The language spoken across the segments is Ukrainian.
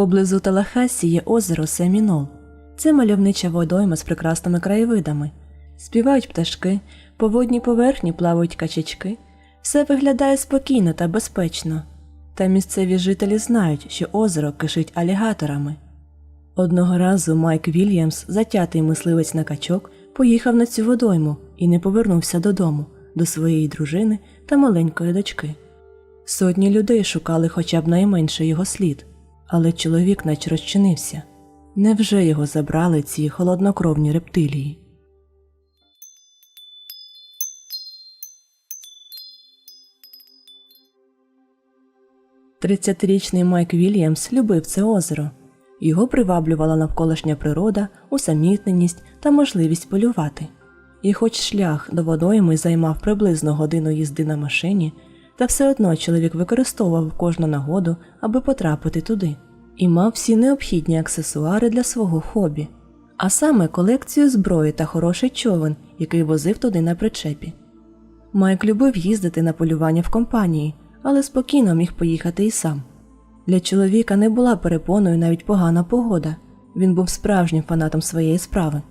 Поблизу Талахасі є озеро Семінол. Це мальовнича водойма з прекрасними краєвидами. Співають пташки, по водній поверхні плавають качечки. Все виглядає спокійно та безпечно. Та місцеві жителі знають, що озеро кишить алігаторами. Одного разу Майк Вільямс, затятий мисливець на качок, поїхав на цю водойму і не повернувся додому, до своєї дружини та маленької дочки. Сотні людей шукали хоча б найменше його слід, але чоловік наче розчинився. Невже його забрали ці холоднокровні рептилії? Тридцятирічний Майк Вільямс любив це озеро. Його приваблювала навколишня природа, усамітненість та можливість полювати. І хоч шлях до водойми займав приблизно годину їзди на машині, та все одно чоловік використовував кожну нагоду, аби потрапити туди, і мав всі необхідні аксесуари для свого хобі, а саме колекцію зброї та хороший човен, який возив туди на причепі. Майк любив їздити на полювання в компанії, але спокійно міг поїхати і сам. Для чоловіка не була перепоною навіть погана погода. Він був справжнім фанатом своєї справи.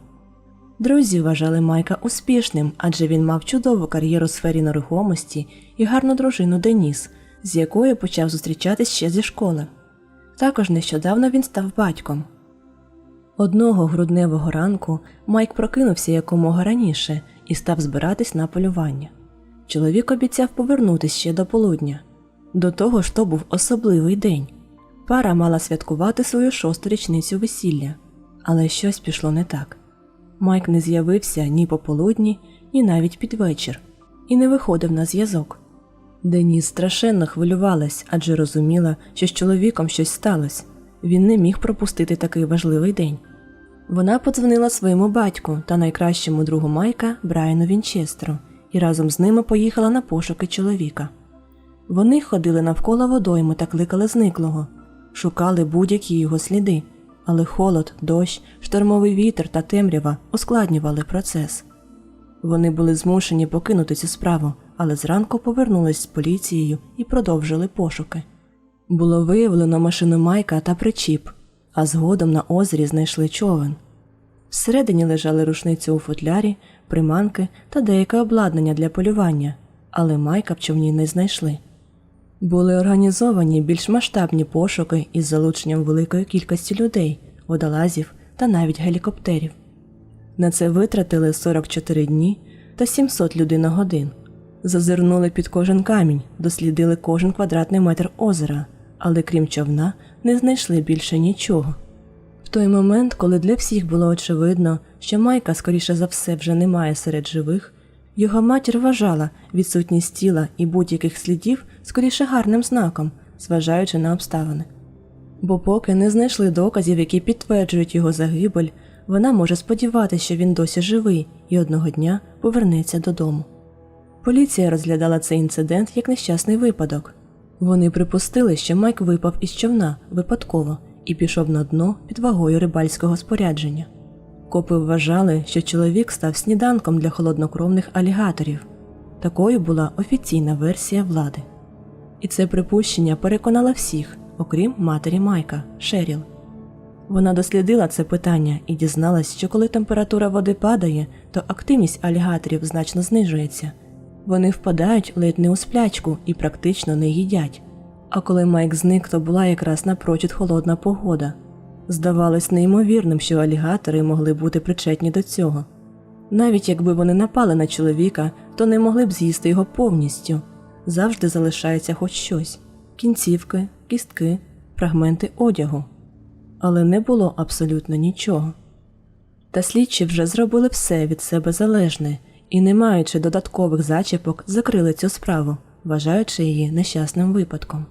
Друзі вважали Майка успішним, адже він мав чудову кар'єру у сфері нерухомості і гарну дружину Деніс, з якою почав зустрічатись ще зі школи. Також нещодавно він став батьком. Одного грудневого ранку Майк прокинувся якомога раніше і став збиратись на полювання. Чоловік обіцяв повернутися ще до полудня. До того ж то був особливий день. Пара мала святкувати свою шосту річницю весілля, але щось пішло не так. Майк не з'явився ні пополудні, ні навіть під вечір, і не виходив на зв'язок. Деніс страшенно хвилювалась, адже розуміла, що з чоловіком щось сталося. Він не міг пропустити такий важливий день. Вона подзвонила своєму батьку та найкращому другу Майка Брайану Вінчестеру і разом з ними поїхала на пошуки чоловіка. Вони ходили навколо водойми та кликали зниклого, шукали будь-які його сліди, але холод, дощ, штормовий вітер та темрява ускладнювали процес. Вони були змушені покинути цю справу, але зранку повернулись з поліцією і продовжили пошуки. Було виявлено машину Майка та причіп, а згодом на озері знайшли човен. Всередині лежали рушниці у футлярі, приманки та деяке обладнання для полювання, але Майка в човні не знайшли. Були організовані більш масштабні пошуки із залученням великої кількості людей, водолазів та навіть гелікоптерів. На це витратили 44 дні та 700 людиногодин. Зазирнули під кожен камінь, дослідили кожен квадратний метр озера, але крім човна, не знайшли більше нічого. В той момент, коли для всіх було очевидно, що Майка, скоріше за все, вже немає серед живих, його матір вважала відсутність тіла і будь-яких слідів скоріше гарним знаком, зважаючи на обставини. Бо поки не знайшли доказів, які підтверджують його загибель, вона може сподіватися, що він досі живий і одного дня повернеться додому. Поліція розглядала цей інцидент як нещасний випадок. Вони припустили, що Майк випав із човна випадково і пішов на дно під вагою рибальського спорядження. Копи вважали, що чоловік став сніданком для холоднокровних алігаторів. Такою була офіційна версія влади. І це припущення переконало всіх, окрім матері Майка Шеріл. Вона дослідила це питання і дізналась, що коли температура води падає, то активність алігаторів значно знижується. Вони впадають ледь не у сплячку і практично не їдять. А коли Майк зник, то була якраз напрочуд холодна погода. Здавалось неймовірним, що алігатори могли бути причетні до цього. Навіть якби вони напали на чоловіка, то не могли б з'їсти його повністю. Завжди залишається хоч щось кінцівки, кістки, фрагменти одягу. Але не було абсолютно нічого. Та слідчі вже зробили все від себе залежне і, не маючи додаткових зачіпок, закрили цю справу, вважаючи її нещасним випадком.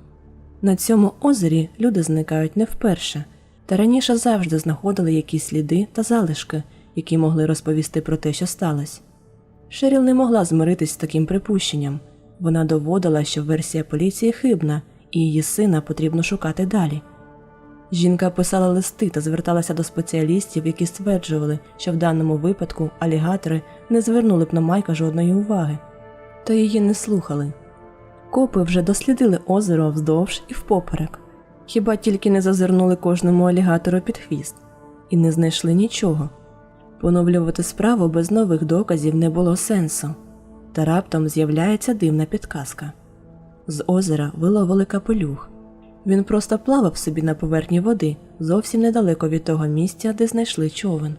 На цьому озері люди зникають не вперше, та раніше завжди знаходили якісь сліди та залишки, які могли розповісти про те, що сталося. Шеріл не могла змиритись з таким припущенням. Вона доводила, що версія поліції хибна, і її сина потрібно шукати далі. Жінка писала листи та зверталася до спеціалістів, які стверджували, що в даному випадку алігатори не звернули б на Майка жодної уваги, та її не слухали. Копи вже дослідили озеро вздовж і впоперек. Хіба тільки не зазирнули кожному алігатору під хвіст і не знайшли нічого. Поновлювати справу без нових доказів не було сенсу, та раптом з'являється дивна підказка. З озера виловили капелюх. Він просто плавав собі на поверхні води, зовсім недалеко від того місця, де знайшли човен.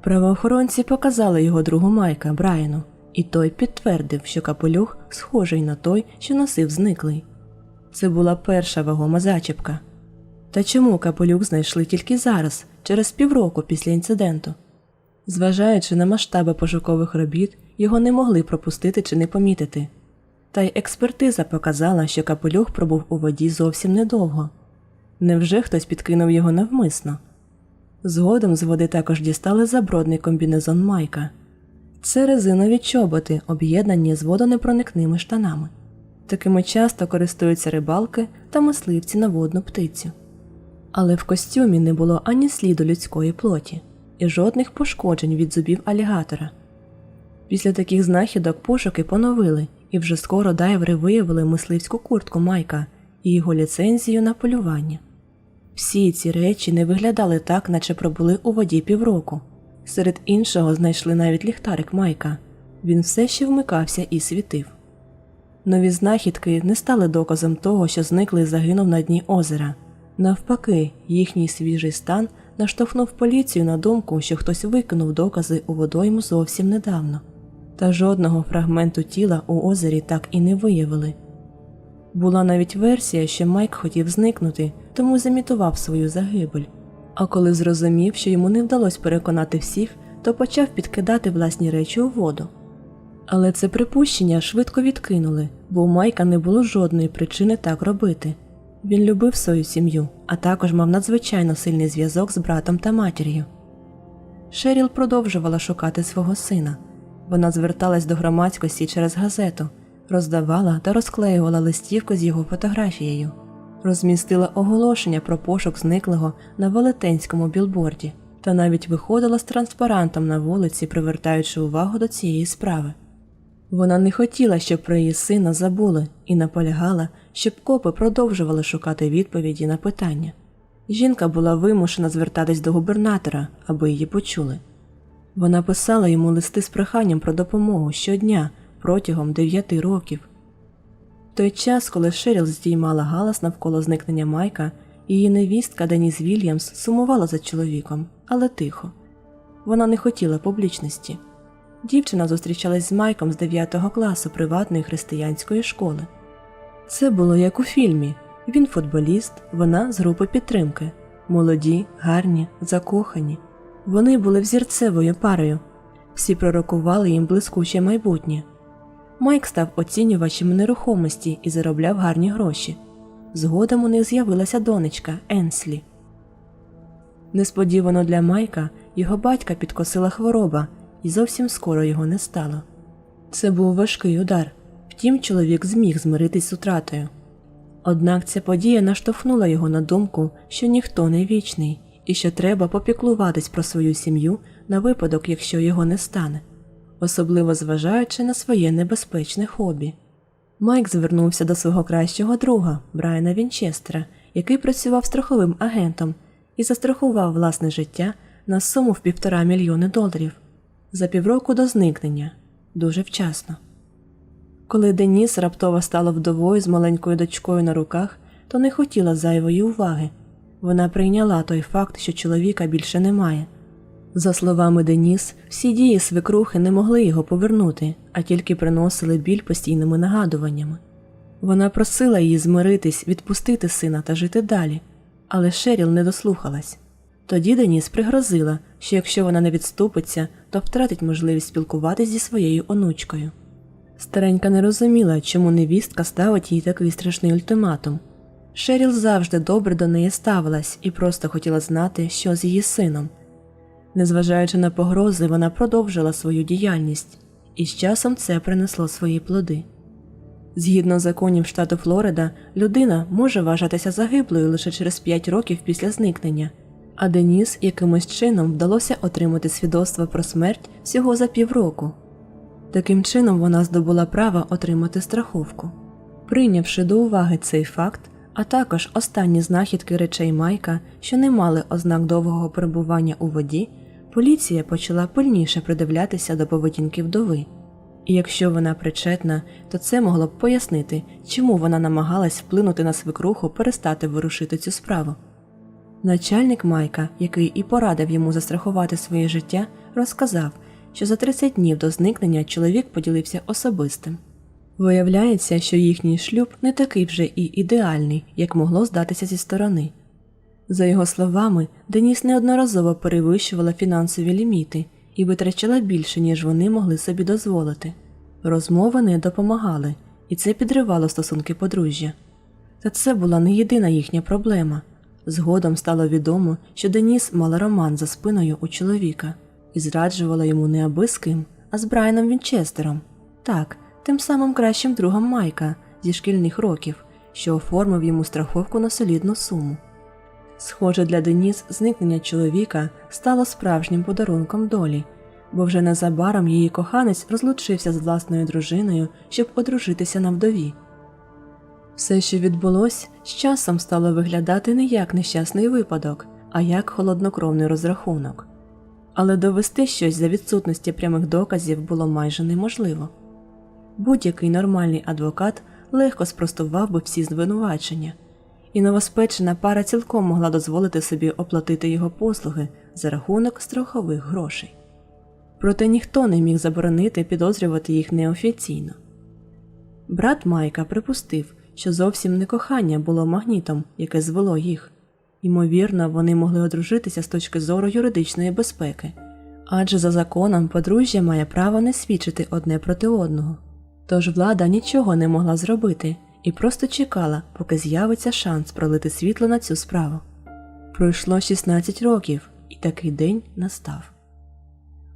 Правоохоронці показали його другу Майка Брайану, і той підтвердив, що капелюх схожий на той, що носив зниклий. Це була перша вагома зачіпка. Та чому капелюх знайшли тільки зараз, через півроку після інциденту? Зважаючи на масштаби пошукових робіт, його не могли пропустити чи не помітити. Та й експертиза показала, що капелюх пробув у воді зовсім недовго. Невже хтось підкинув його навмисно? Згодом з води також дістали забродний комбінезон Майка. Це резинові чоботи, об'єднані з водонепроникними штанами. Такими часто користуються рибалки та мисливці на водну птицю. Але в костюмі не було ані сліду людської плоті і жодних пошкоджень від зубів алігатора. Після таких знахідок пошуки поновили, і вже скоро дайвери виявили мисливську куртку Майка і його ліцензію на полювання. Всі ці речі не виглядали так, наче пробули у воді півроку. Серед іншого знайшли навіть ліхтарик Майка. Він все ще вмикався і світив. Нові знахідки не стали доказом того, що зниклий загинув на дні озера. Навпаки, їхній свіжий стан наштовхнув поліцію на думку, що хтось викинув докази у водойму зовсім недавно, та жодного фрагменту тіла у озері так і не виявили. Була навіть версія, що Майк хотів зникнути, тому замітував свою загибель. А коли зрозумів, що йому не вдалося переконати всіх, то почав підкидати власні речі у воду. Але це припущення швидко відкинули, бо у Майка не було жодної причини так робити. Він любив свою сім'ю, а також мав надзвичайно сильний зв'язок з братом та матір'ю. Шеріл продовжувала шукати свого сина. Вона зверталась до громадськості через газету, роздавала та розклеювала листівку з його фотографією, розмістила оголошення про пошук зниклого на велетенському білборді та навіть виходила з транспарантом на вулиці, привертаючи увагу до цієї справи. Вона не хотіла, щоб про її сина забули, і наполягала, щоб копи продовжували шукати відповіді на питання. Жінка була вимушена звертатись до губернатора, аби її почули. Вона писала йому листи з проханням про допомогу щодня протягом дев'яти років. В той час, коли Шеріл здіймала галас навколо зникнення Майка, її невістка Деніс Вільямс сумувала за чоловіком, але тихо. Вона не хотіла публічності. Дівчина зустрічалась з Майком з 9 класу приватної християнської школи. Це було як у фільмі. Він футболіст, вона з групи підтримки. Молоді, гарні, закохані. Вони були взірцевою парою. Всі пророкували їм блискуче майбутнє. Майк став оцінювачем нерухомості і заробляв гарні гроші. Згодом у них з'явилася донечка Енслі. Несподівано для Майка його батька підкосила хвороба, і зовсім скоро його не стало. Це був важкий удар, втім, чоловік зміг змиритись з утратою. Однак ця подія наштовхнула його на думку, що ніхто не вічний і що треба попіклуватись про свою сім'ю на випадок, якщо його не стане, особливо зважаючи на своє небезпечне хобі. Майк звернувся до свого кращого друга Брайана Вінчестера, який працював страховим агентом і застрахував власне життя на суму в півтора мільйони доларів за півроку до зникнення дуже вчасно. Коли Деніс раптово стала вдовою з маленькою дочкою на руках, то не хотіла зайвої уваги. Вона прийняла той факт, що чоловіка більше немає. За словами Деніс, всі дії свекрухи не могли його повернути, а тільки приносили біль постійними нагадуваннями. Вона просила її змиритись, відпустити сина та жити далі, але Шеріл не дослухалась. Тоді Деніс пригрозила, що якщо вона не відступиться, то втратить можливість спілкуватись зі своєю онучкою. Старенька не розуміла, чому невістка ставить їй такий страшний ультиматум. Шеріл завжди добре до неї ставилась і просто хотіла знати, що з її сином. Незважаючи на погрози, вона продовжила свою діяльність, і з часом це принесло свої плоди. Згідно законів штату Флорида, людина може вважатися загиблою лише через 5 років після зникнення, а Деніс якимось чином вдалося отримати свідоцтво про смерть всього за півроку. Таким чином вона здобула право отримати страховку. Прийнявши до уваги цей факт, а також останні знахідки речей Майка, що не мали ознак довгого перебування у воді, поліція почала пильніше придивлятися до поведінки вдови. І якщо вона причетна, то це могло б пояснити, чому вона намагалась вплинути на свекруху перестати вирушити цю справу. Начальник Майка, який і порадив йому застрахувати своє життя, розказав, що за 30 днів до зникнення чоловік поділився особистим. Виявляється, що їхній шлюб не такий вже і ідеальний, як могло здатися зі сторони. За його словами, Деніс неодноразово перевищувала фінансові ліміти і витрачала більше, ніж вони могли собі дозволити. Розмови не допомагали, і це підривало стосунки подружжя. Та це була не єдина їхня проблема. Згодом стало відомо, що Деніс мала роман за спиною у чоловіка і зраджувала йому не аби з ким, а з Брайаном Вінчестером. Так, тим самим кращим другом Майка зі шкільних років, що оформив йому страховку на солідну суму. Схоже, для Деніс зникнення чоловіка стало справжнім подарунком долі, бо вже незабаром її коханець розлучився з власною дружиною, щоб одружитися на вдові. Все, що відбулось, з часом стало виглядати не як нещасний випадок, а як холоднокровний розрахунок. Але довести щось за відсутності прямих доказів було майже неможливо. Будь-який нормальний адвокат легко спростував би всі звинувачення, і новоспечена пара цілком могла дозволити собі оплатити його послуги за рахунок страхових грошей. Проте ніхто не міг заборонити підозрювати їх неофіційно. Брат Майка припустив, що зовсім не кохання було магнітом, яке звело їх. Ймовірно, вони могли одружитися з точки зору юридичної безпеки, адже за законом подружжя має право не свідчити одне проти одного. Тож влада нічого не могла зробити і просто чекала, поки з'явиться шанс пролити світло на цю справу. Пройшло 16 років, і такий день настав.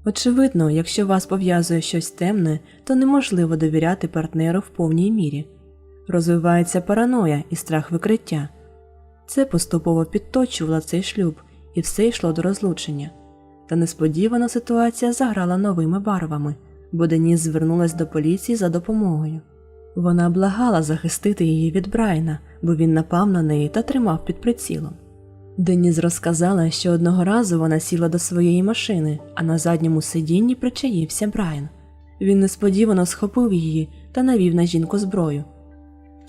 Очевидно, якщо вас пов'язує щось темне, то неможливо довіряти партнеру в повній мірі. Розвивається параноя і страх викриття. Це поступово підточувало цей шлюб, і все йшло до розлучення. Та несподівано ситуація заграла новими барвами, бо Деніс звернулась до поліції за допомогою. Вона благала захистити її від Брайна, бо він напав на неї та тримав під прицілом. Деніс розказала, що одного разу вона сіла до своєї машини, а на задньому сидінні причаївся Брайан. Він несподівано схопив її та навів на жінку зброю.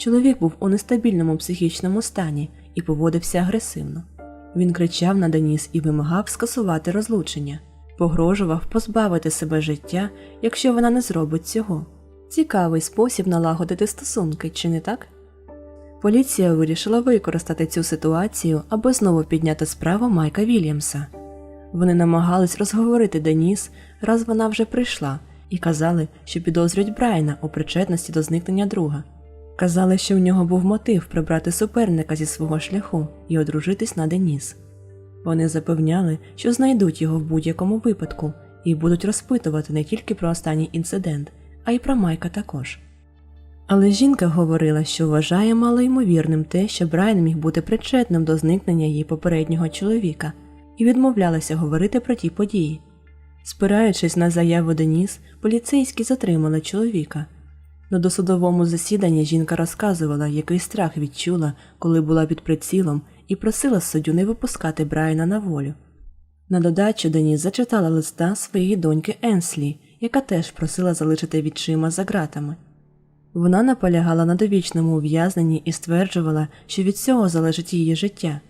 Чоловік був у нестабільному психічному стані і поводився агресивно. Він кричав на Деніс і вимагав скасувати розлучення, погрожував позбавити себе життя, якщо вона не зробить цього. Цікавий спосіб налагодити стосунки, чи не так? Поліція вирішила використати цю ситуацію, аби знову підняти справу Майка Вільямса. Вони намагались розговорити Деніс, раз вона вже прийшла, і казали, що підозрюють Брайана у причетності до зникнення друга. Казали, що в нього був мотив прибрати суперника зі свого шляху і одружитись на Деніс. Вони запевняли, що знайдуть його в будь-якому випадку і будуть розпитувати не тільки про останній інцидент, а й про Майка також. Але жінка говорила, що вважає малоймовірним те, що Брайан міг бути причетним до зникнення її попереднього чоловіка, і відмовлялася говорити про ті події. Спираючись на заяву Деніс, поліцейські затримали чоловіка. На досудовому засіданні жінка розказувала, який страх відчула, коли була під прицілом, і просила суддю не випускати Брайана на волю. На додачу Деніс зачитала листа своєї доньки Енслі, яка теж просила залишити відчима за ґратами. Вона наполягала на довічному ув'язненні і стверджувала, що від цього залежить її життя.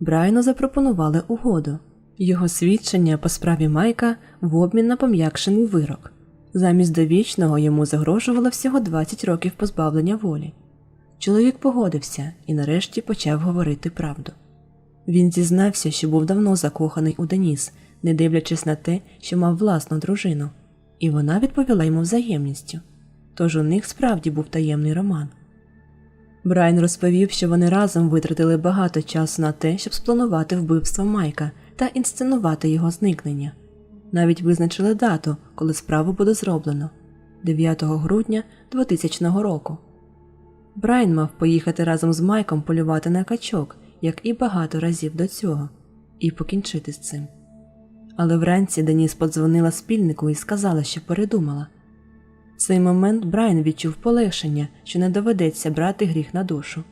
Брайану запропонували угоду його свідчення по справі Майка в обмін на пом'якшений вирок. Замість довічного йому загрожувало всього 20 років позбавлення волі. Чоловік погодився і нарешті почав говорити правду. Він зізнався, що був давно закоханий у Деніс, не дивлячись на те, що мав власну дружину, і вона відповіла йому взаємністю. Тож у них справді був таємний роман. Брайан розповів, що вони разом витратили багато часу на те, щоб спланувати вбивство Майка та інсценувати його зникнення. Навіть визначили дату, коли справу буде зроблено 9 грудня 2000 року. Брайан мав поїхати разом з Майком полювати на качок, як і багато разів до цього, і покінчити з цим. Але вранці Деніс подзвонила спільнику і сказала, що передумала. В цей момент Брайан відчув полегшення, що не доведеться брати гріх на душу.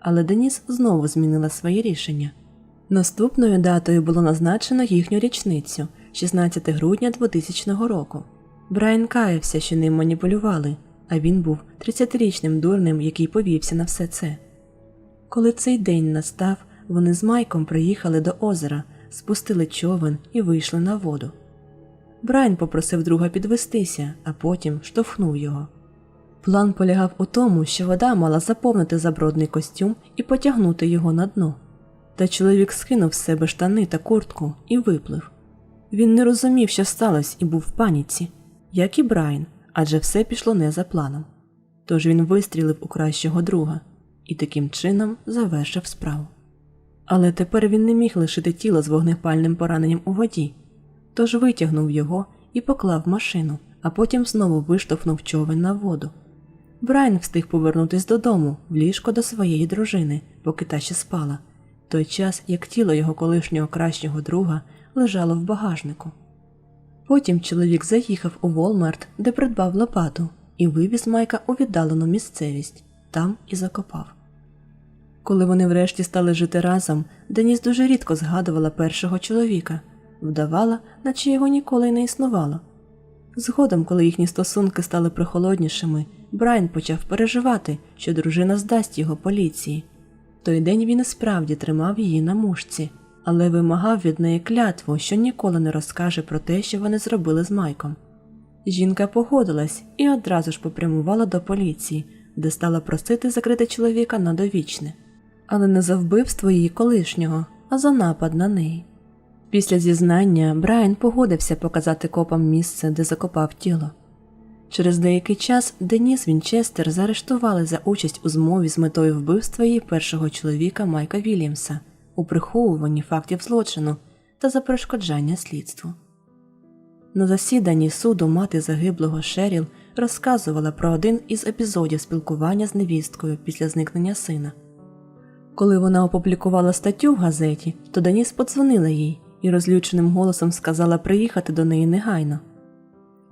але Деніс знову змінила своє рішення. Наступною датою було назначено їхню річницю 16 грудня 2000 року. Брайан каявся, що ним маніпулювали, а він був 30-річним дурним, який повівся на все це. Коли цей день настав, вони з Майком приїхали до озера, спустили човен і вийшли на воду. Брайан попросив друга підвестися, а потім штовхнув його. План полягав у тому, що вода мала заповнити забродний костюм і потягнути його на дно. Та чоловік скинув з себе штани та куртку і виплив. Він не розумів, що сталося, і був в паніці, як і Брайан, адже все пішло не за планом. Тож він вистрілив у кращого друга і таким чином завершив справу. Але тепер він не міг лишити тіло з вогнепальним пораненням у воді, тож витягнув його і поклав машину, а потім знову виштовхнув човен на воду. Брайан встиг повернутись додому в ліжко до своєї дружини, поки та ще спала, той час як тіло його колишнього кращого друга лежало в багажнику. Потім чоловік заїхав у Волмарт, де придбав лопату, і вивіз Майка у віддалену місцевість, там і закопав. Коли вони врешті стали жити разом, Деніс дуже рідко згадувала першого чоловіка, вдавала, наче його ніколи й не існувало. Згодом, коли їхні стосунки стали прохолоднішими, Брайан почав переживати, що дружина здасть його поліції. Той день він і справді тримав її на мушці, але вимагав від неї клятву, що ніколи не розкаже про те, що вони зробили з Майком. Жінка погодилась і одразу ж попрямувала до поліції, де стала просити закрити чоловіка на довічне, але не за вбивство її колишнього, а за напад на неї. Після зізнання Брайан погодився показати копам місце, де закопав тіло. Через деякий час Деніс Вінчестер заарештували за участь у змові з метою вбивства її першого чоловіка Майка Вільямса у приховуванні фактів злочину та за перешкоджання слідству. На засіданні суду мати загиблого Шеріл розказувала про один із епізодів спілкування з невісткою після зникнення сина. Коли вона опублікувала статтю в газеті, то Деніс подзвонила їй і розлюченим голосом сказала приїхати до неї негайно.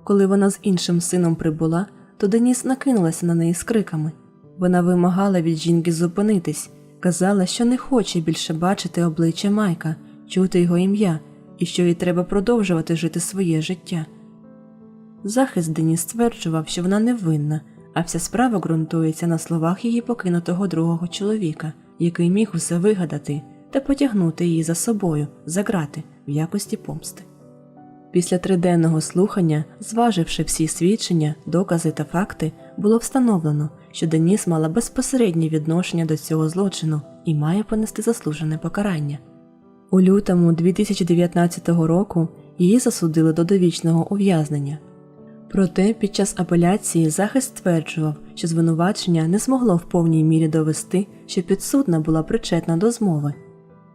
Коли вона з іншим сином прибула, то Деніс накинулася на неї з криками. Вона вимагала від жінки зупинитись, казала, що не хоче більше бачити обличчя Майка, чути його ім'я і що їй треба продовжувати жити своє життя. Захист Деніс стверджував, що вона невинна, а вся справа ґрунтується на словах її покинутого другого чоловіка, який міг усе вигадати та потягнути її за собою, за грати в якості помсти. Після триденного слухання, зваживши всі свідчення, докази та факти, було встановлено, що Деніс мала безпосереднє відношення до цього злочину і має понести заслужене покарання. У лютому 2019 року її засудили до довічного ув'язнення. Проте під час апеляції захист стверджував, що звинувачення не змогло в повній мірі довести, що підсудна була причетна до змови.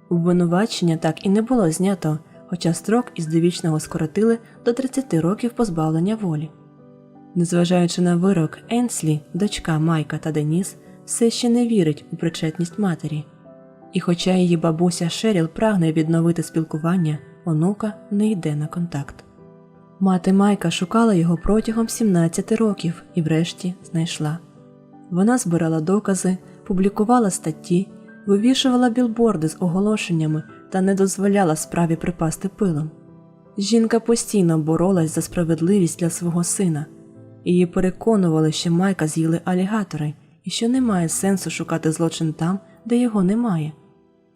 Обвинувачення так і не було знято, хоча строк із довічного скоротили до 30 років позбавлення волі. Незважаючи на вирок, Енслі, дочка Майка та Деніс, все ще не вірить у причетність матері. І хоча її бабуся Шеріл прагне відновити спілкування, онука не йде на контакт. Мати Майка шукала його протягом 17 років і врешті знайшла. Вона збирала докази, публікувала статті, вивішувала білборди з оголошеннями та не дозволяла справі припасти пилом. Жінка постійно боролась за справедливість для свого сина. Її переконували, що Майка з'їли алігатори і що немає сенсу шукати злочин там, де його немає.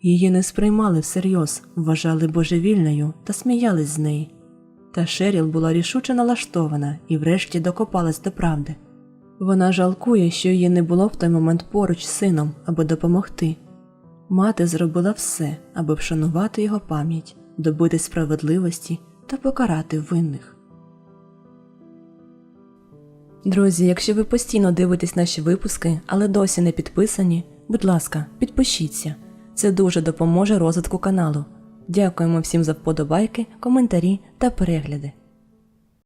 Її не сприймали всерйоз, вважали божевільною та сміялись з неї. Та Шеріл була рішуче налаштована і врешті докопалась до правди. Вона жалкує, що її не було в той момент поруч з сином, аби допомогти. Мати зробила все, аби вшанувати його пам'ять, добити справедливості та покарати винних. Друзі, якщо ви постійно дивитесь наші випуски, але досі не підписані, будь ласка, підпишіться. Це дуже допоможе розвитку каналу. Дякуємо всім за вподобайки, коментарі та перегляди.